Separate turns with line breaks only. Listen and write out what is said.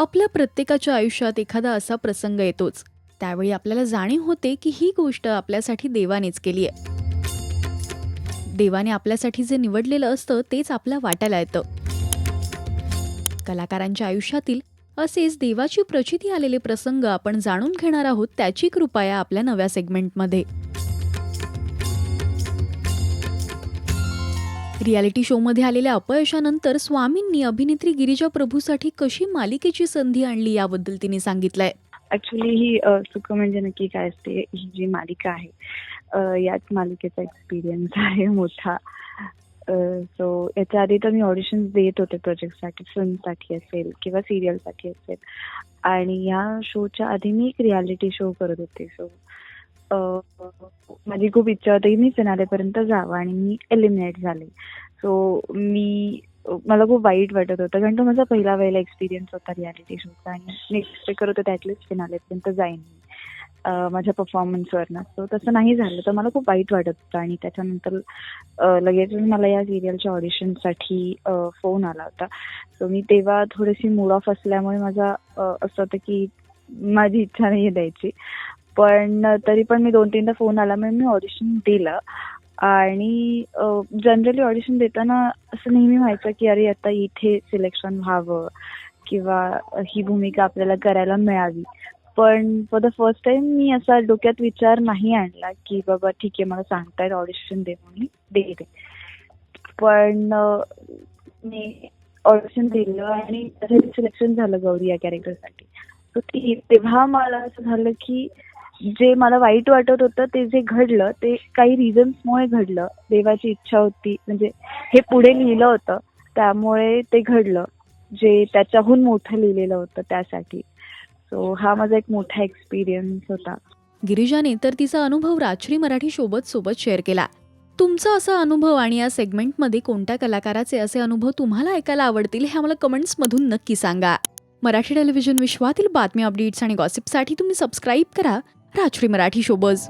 आपल्या प्रत्येकाच्या आयुष्यात एखादा असा प्रसंग येतोच. त्यावेळी आपल्याला जाणीव होते की ही गोष्ट आपल्यासाठी देवानेच केली आहे. देवाने आपल्यासाठी जे निवडलेलं असतं तेच आपल्या वाट्याला येतं. कलाकारांच्या आयुष्यातील असेच देवाची प्रचिती आलेले प्रसंग आपण जाणून घेणार आहोत त्याची कृपया आपल्या नव्या सेगमेंटमध्ये रियालिटी शोमध्ये आलेल्या अपयशानंतर स्वामींनी अभिनेत्री गिरिजा प्रभूसाठी कशी मालिकेची संधी आणली याबद्दल तिने सांगितलंय.
ऍक्च्युली ही सुख म्हणजे नक्की काय असते ही जी मालिका आहे याच मालिकेचा एक्सपिरियन्स आहे मोठा. सो याच्या आधी तर मी ऑडिशन देत होते प्रोजेक्टसाठी फिल्मसाठी असेल किंवा सिरियलसाठी असेल. आणि या शोच्या आधी मी एक रियालिटी शो करत होते. सो माझी खूप इच्छा होती मी फिनालेपर्यंत जावं आणि मी एलिमिनेट झाले. सो मी मला खूप वाईट वाटत होतं कारण तो माझा पहिला वेळेला एक्सपिरियन्स होता रियालिटी शोचा आणि मी एक्सपेक्ट करत होते ॲटलिस्ट फिनालेपर्यंत जाईन माझ्या परफॉर्मन्सवरनं सो तसं नाही झालं. तर मला खूप वाईट वाटत होतं आणि त्याच्यानंतर लगेच मला या सिरियलच्या ऑडिशनसाठी फोन आला होता. सो मी तेव्हा थोडीशी मूड ऑफ असल्यामुळे माझा असं होतं की माझी इच्छा नाही द्यायची. पण तरी पण मी दोन तीनदा फोन आला. म्हणून मी ऑडिशन दिलं. आणि जनरली ऑडिशन देताना असं नेहमी व्हायचं की अरे आता इथे सिलेक्शन व्हावं किंवा ही भूमिका आपल्याला करायला मिळावी. पण फॉर द फर्स्ट टाइम मी असा डोक्यात विचार नाही आणला की बाबा ठीक आहे मला सांगतायत ऑडिशन दे म्हणून दे दे पण मी ऑडिशन दिलं आणि सिलेक्शन झालं गौरी या कॅरेक्टरसाठी तेव्हा मला असं झालं की जे मला वाईट वाटत होतं ते जे घडलं ते काही रिझन्समुळे घडलं. देवाची इच्छा होती म्हणजे हे पुढे लिहिलं होतं त्यामुळे ते घडलं जे त्याच्याहून मोठं लिहिलेलं होतं त्यासाठी. सो हा माझा एक मोठा एक्सपिरियन्स होता.
गिरिजाने तर तिचा अनुभव राजश्री मराठी सोबत सोबत शेअर केला. तुमचा असा अनुभव आणि या सेगमेंटमध्ये कोणत्या कलाकाराचे असे अनुभव तुम्हाला ऐकायला आवडतील हे आम्हाला कमेंट्समधून नक्की सांगा. मराठी टेलिव्हिजन विश्वातील बातमी अपडेट्स आणि गॉसिपसाठी तुम्ही सबस्क्राईब करा. राजश्री मराठी शोबज.